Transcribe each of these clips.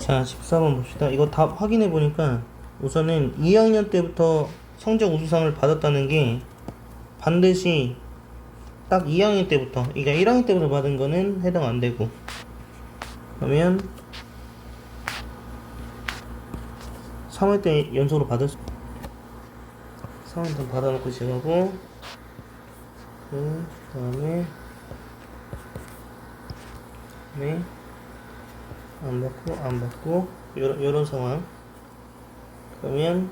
자, 14번 봅시다. 이거 다 확인해 보니까 우선은 2학년 때부터 성적 우수상을 받았다는 게 반드시 딱 2학년 때부터, 그러니까 1학년 때부터 받은 거는 해당 안 되고. 그러면 3월 때 연속으로 받을 수 3월 때 받아놓고 지나고 그 다음에 네. 안 받고 안 받고 요런, 요런 상황. 그러면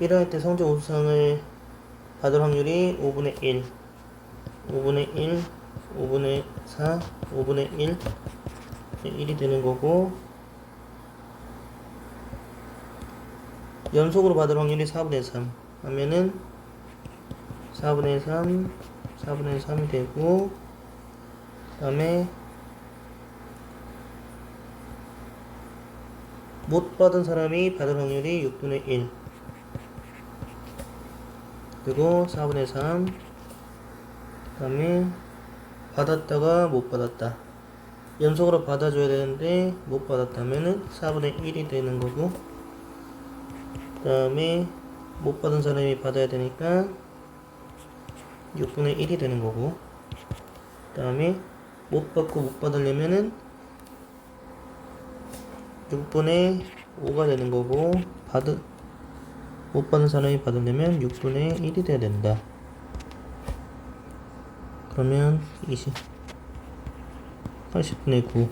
1학년 때 성적 우수상을 받을 확률이 5분의 1 5분의 1 5분의 4 5분의 1 1이 되는 거고 연속으로 받을 확률이 4분의 3 하면은 4분의 3 4분의 3이 되고 그 다음에 못 받은 사람이 받을 확률이 6분의 1 그리고 4분의 3그 다음에 받았다가 못 받았다. 연속으로 받아줘야 되는데 못 받았다면은 4분의 1이 되는 거고 그 다음에 못 받은 사람이 받아야 되니까 6분의 1이 되는 거고 그 다음에 못 받고 못 받으려면은 6분의 5가 되는 거고 받은 못 받은 사람이 받으려면 6분의 1이 돼야 된다. 그러면 20 80분의 9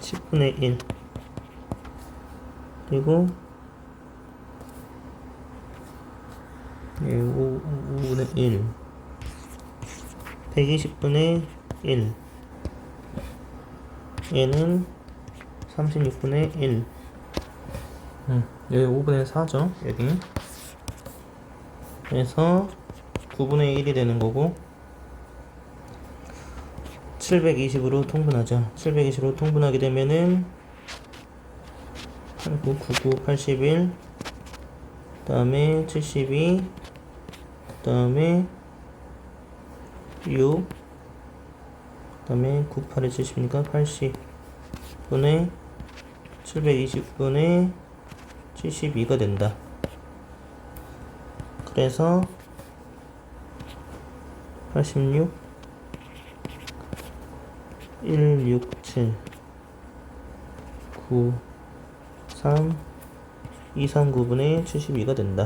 10분의 1 그리고 예, 5, 5분의 1 120분의 1 얘는 36분의 1 음, 여기 5분의 4죠? 여기. 그래서 9분의 1이 되는 거고 720으로 통분하죠. 720으로 통분하게 되면은 89, 99, 81 그 다음에 72 그 다음에 6 그 다음에 98에 70이니까 80 분의 720분의 72가 된다. 그래서 86 167 9 3 239분의 72가 된다